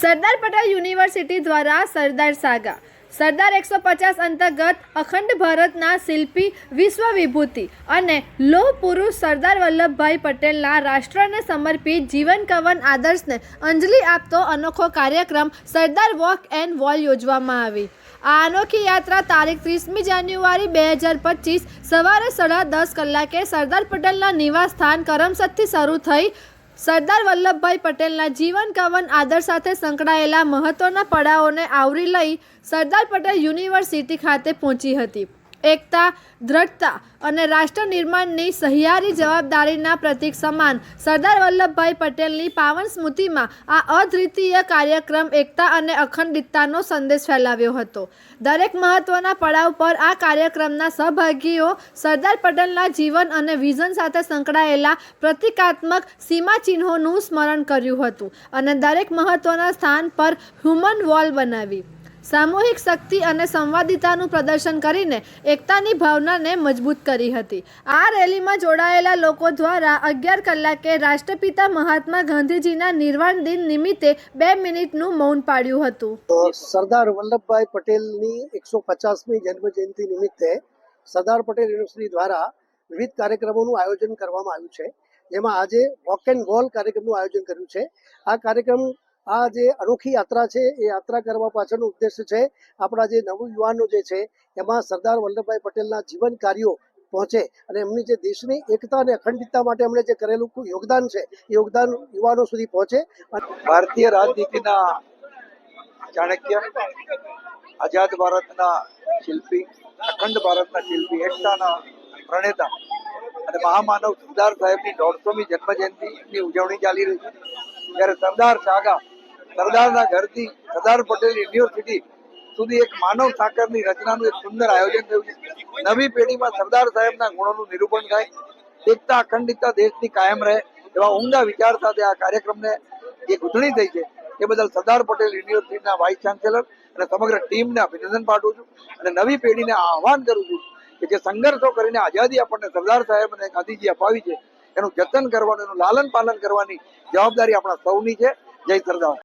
Sardar Patel university દ્વારા સરદાર સાગા. સરદાર એકસો પચાસ અંતર્ગત અખંડ ભારતના શિલ્પી વિશ્વ વિભૂતિ અને લોહ પુરુષ સરદાર વલ્લભભાઈ પટેલના રાષ્ટ્રને સમર્પિત જીવન કવન આદર્શને અંજલિ આપતો અનોખો કાર્યક્રમ સરદાર વોક એન્ડ વોલ યોજવામાં આવી. આ અનોખી યાત્રા તારીખ ત્રીસમી જાન્યુઆરી બે હજાર પચીસ સવારે સાડા દસ કલાકે સરદાર પટેલના નિવાસ સ્થાન કરમસદથી શરૂ થઈ સરદાર વલ્લભભાઈ પટેલના જીવન કવન આદર સાથે સંકળાયેલા મહત્વના પડાવોને આવરી લઈ સરદાર પટેલ યુનિવર્સિટી ખાતે પહોંચી હતી. એકતા, દ્રઢતા અને રાષ્ટ્ર નિર્માણની સહિયારી જવાબદારીના પ્રતીક સમાન. સરદાર વલ્લભભાઈ પટેલની પાવન સ્મૃતિમાં આ અદ્વિતીય કાર્યક્રમ એકતા અને અખંડિતતાનો સંદેશ ફેલાવ્યો હતો. દરેક મહત્વના પડાવ પર આ કાર્યક્રમના સહભાગીઓ સરદાર પટેલના જીવન અને વિઝન સાથે સંકળાયેલા પ્રતિકાત્મક સીમાચિહ્નોનું સ્મરણ કર્યું હતું અને દરેક મહત્વના સ્થાન પર હ્યુમન વોલ બનાવી. સામૂહિક શક્તિ અને સંવાદિતાનું પ્રદર્શન કરીને એકતાની ભાવનાને મજબૂત કરી હતી. આ રેલીમાં જોડાયેલા લોકો દ્વારા અગિયાર કલાકે રાષ્ટ્રપિતા મહાત્મા ગાંધીજીના નિર્વાણ દિન નિમિત્તે બે મિનિટનું મૌન પાડ્યું હતું. સરદાર વલ્લભભાઈ પટેલની એકસો પચાસમી જન્મ જયંતિ નિમિત્તે સરદાર પટેલ યુનિવર્સિટી દ્વારા વિવિધ કાર્યક્રમોનું આયોજન કરવામાં આવ્યું છે. જેમાં આજે વોક એન્ડ ગોલ કાર્યક્રમનું આયોજન કર્યું છે. આ કાર્યક્રમ આ જે અનોખી યાત્રા છે, એ યાત્રા કરવા પાછળનો ઉદ્દેશ છે, આપણા જે નવ યુવાનો જે છે, એમાં સરદાર વલ્લભભાઈ પટેલના જીવન કાર્યો પહોંચે અને એમની જે દેશની એકતા અને અખંડિતતા માટે એમણે જે કરેલું યોગદાન છે યોગદાન યુવાનો સુધી પહોંચે. ભારતીય રાજનીતિના ચાણક્ય, આઝાદ ભારતના શિલ્પી, અખંડ ભારતના શિલ્પી, એકતાના પ્રણેતા અને મહામાનવ સરદાર સાહેબની દોઢસોમી જન્મ જયંતિની ઉજવણી ચાલી રહી છે. ત્યારે સરદાર સાગા સરદારના ઘરથી સરદાર પટેલ યુનિવર્સિટી સુધી એક માનવ સાકરની રચનાનું એક સુંદર આયોજન થયું છે. નવી પેઢીમાં સરદાર સાહેબના ગુણોનું નિરૂપણ થાય, એકતા, અખંડિતતા દેશની કાયમ રહે એવા ઉમદા વિચાર સાથે આ કાર્યક્રમને જે ગૂંથણી થઈ છે, એ બદલ સરદાર પટેલ યુનિવર્સિટીના વાઇસ ચાન્સેલર અને સમગ્ર ટીમને અભિનંદન પાઠવું છું અને નવી પેઢીને આહવાન કરું છું કે જે સંઘર્ષો કરીને આઝાદી આપણને સરદાર સાહેબ અને ગાંધીજી અપાવી છે, એનું જતન કરવાનું, એનું લાલન પાલન કરવાની જવાબદારી આપણા સૌની છે. જય સરદાર.